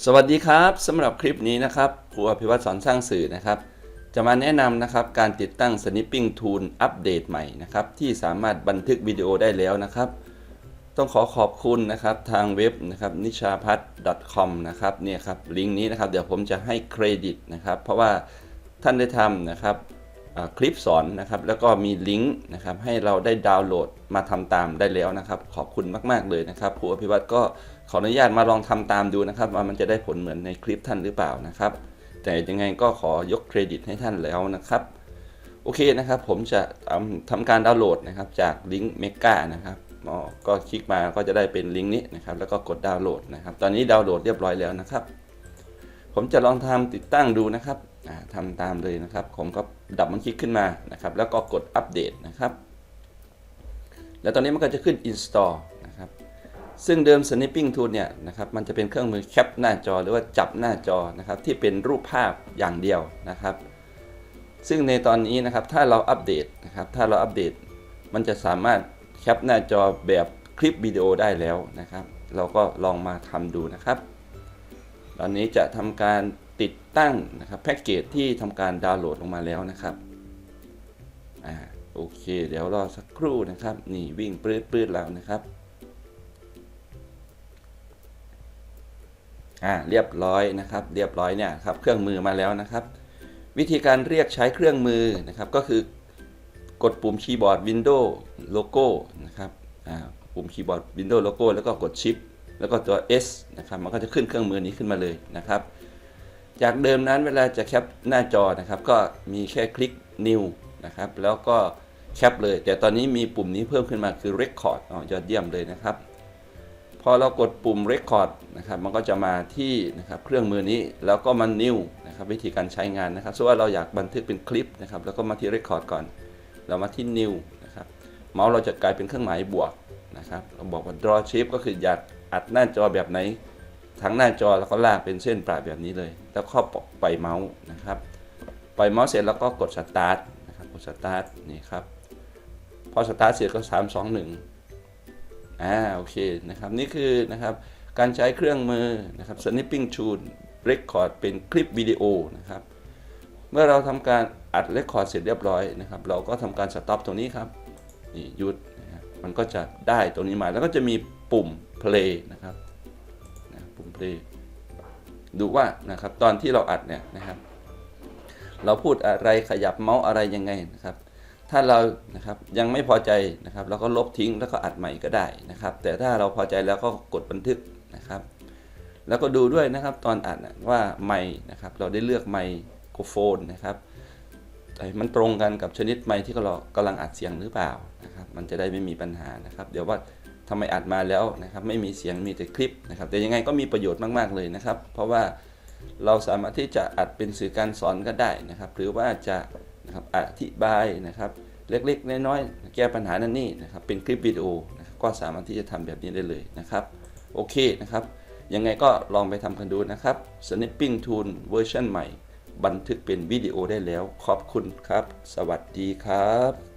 สวัสดีครับสำหรับคลิปนี้นะครับครูอภิวัตสอนสร้างสื่อนะครับ จะมาแนะนำนะครับการติดตั้ง Snipping Tool อัปเดตใหม่นะครับที่สามารถบันทึกวิดีโอได้แล้วนะครับ ต้องขอขอบคุณนะครับทางเว็บนะครับนิชาพัฒน์ .com นะครับเนี่ยครับลิงก์นี้นะครับเดี๋ยวผมจะให้เครดิตนะครับ เพราะว่าท่านได้ทำนะครับ คลิปสอนนะครับ แล้วก็มีลิงก์นะครับให้เราได้ดาวน์โหลดมาทำตามได้แล้วนะครับ ขอบคุณมากๆเลยนะครับครูอภิวัตก็ขออนุญาตมาลองทำตามดูนะครับ ว่ามันจะได้ผลเหมือนในคลิปท่านหรือเปล่านะครับ แต่ยังไงก็ขอยกเครดิตให้ท่านแล้วนะครับโอเคนะครับ ผมจะทำทำการดาวน์โหลดนะครับจากลิงก์เมกานะครับอ๋อก็คลิกมาก็จะได้เป็นลิงก์นี้นะครับ แล้วก็กดดาวน์โหลดนะครับ ตอนนี้ดาวน์โหลดเรียบร้อยแล้วนะครับ ผมจะลองทำติดตั้งดูนะครับ อ่าทำตามเลยนะครับ ผมก็ดับมันคลิกขึ้นมานะครับ แล้วก็กดอัปเดตนะครับ แล้วตอนนี้มันก็จะขึ้น install นะครับ ซึ่งเดิม Snipping Tool เนี่ยนะครับ มันจะเป็นเครื่องมือแคปหน้าจอหรือว่าจับหน้าจอนะครับ ที่เป็นรูปภาพอย่างเดียวนะครับ ซึ่งในตอนนี้นะครับ ถ้าเราอัปเดตนะครับ ถ้าเราอัปเดต มันจะสามารถแคปหน้าจอแบบคลิปวิดีโอได้แล้วนะครับ เราก็ลองมาทำดูนะครับ ตอนนี้จะทำการติดตั้งนะครับแพ็กเกจที่ทำการดาวน์โหลดลงมาแล้วนะครับอ่าโอเคเดี๋ยวรอสักครู่นะครับ นี่วิ่งปื้ดปลื้ดแล้วนะครับอ่าเรียบร้อยนะครับ เรียบร้อยเนี่ยครับเครื่องมือมาแล้วนะครับ วิธีการเรียกใช้เครื่องมือนะครับ ก็คือกดปุ่มคีย์บอร์ด Windows โลโก้นะครับอ่าปุ่มคีย์บอร์ด Windows โลโก้แล้วก็กด Shift แล้วก็ตัว S นะครับมันก็จะขึ้นเครื่องมือนี้ขึ้นมาเลยนะครับ จากเดิมนั้นเวลาจะแคปหน้าจอนะครับ ก็มีแค่คลิก New นะครับ แล้วก็แคปเลย แต่ตอนนี้มีปุ่มนี้เพิ่มขึ้นมาคือ Record อ๋อยอดเยี่ยมเลยนะครับ พอเรากดปุ่ม Record นะครับ มันก็จะมาที่นะครับเครื่องมือนี้แล้วก็มัน New นะครับวิธีการใช้งานนะครับสมมติว่าเราอยากบันทึกเป็นคลิปนะครับ แล้วก็มาที่ Record ก่อน เรามาที่ New นะครับ เมาส์เราจะกลายเป็นเครื่องหมายบวกนะครับ เราบอกว่า Draw Shape ก็คืออยากอัดหน้าจอแบบไหน ทั้งหน้าจอแล้วก็ลากเป็นเส้นปลายแบบนี้เลย แล้วก็ปล่อยเมาส์นะครับ ปล่อยเมาส์เสร็จแล้วก็กด Start นะครับ กด Start นี่ครับ พอ Start เสร็จก็ 3 2 1อ่าโอเคนะครับ นี่คือนะครับการใช้เครื่องมือนะครับ Snipping Tool Record เป็นคลิปวิดีโอนะครับ เมื่อเราทำการอัด Record เสร็จเรียบร้อยนะครับ เราก็ทำการ Stop ตรงนี้ครับ นี่หยุดนะครับมันก็จะได้ตรงนี้มา แล้วก็จะมีปุ่ม Play นะครับ นะปุ่ม Play ดูว่านะครับตอนที่เราอัดเนี่ยนะครับ เราพูดอะไรขยับเมาส์อะไรยังไงนะครับ ถ้าเรานะครับยังไม่พอใจนะครับ เราก็ลบทิ้งแล้วก็อัดใหม่ก็ได้นะครับ แต่ถ้าเราพอใจแล้วก็กดบันทึกนะครับ แล้วก็ดูด้วยนะครับตอนอัดน่ะว่าไมค์นะครับ เราได้เลือกไมโครโฟนนะครับมันตรงกันกับชนิดไมค์ที่เรากำลังอัดเสียงหรือเปล่านะครับ มันจะได้ไม่มีปัญหานะครับ เดี๋ยวว่า ทำไมอัดมาแล้วนะครับไม่มีเสียงมีแต่คลิปนะครับแต่ยังไงก็มีประโยชน์มากๆเลยนะครับ เพราะว่าเราสามารถที่จะอัดเป็นสื่อการสอนก็ได้นะครับ หรือว่าจะนะครับอธิบายนะครับเล็กๆ น้อยๆแก้ปัญหานั่นนี่นะครับเป็นคลิปวิดีโอนะก็สามารถที่จะทำแบบนี้ได้เลยนะครับโอเคนะครับยังไงก็ลองไปทำกันดูนะครับ Snipping Tool เวอร์ชันใหม่ บันทึกเป็นวิดีโอได้แล้ว ขอบคุณครับ สวัสดีครับ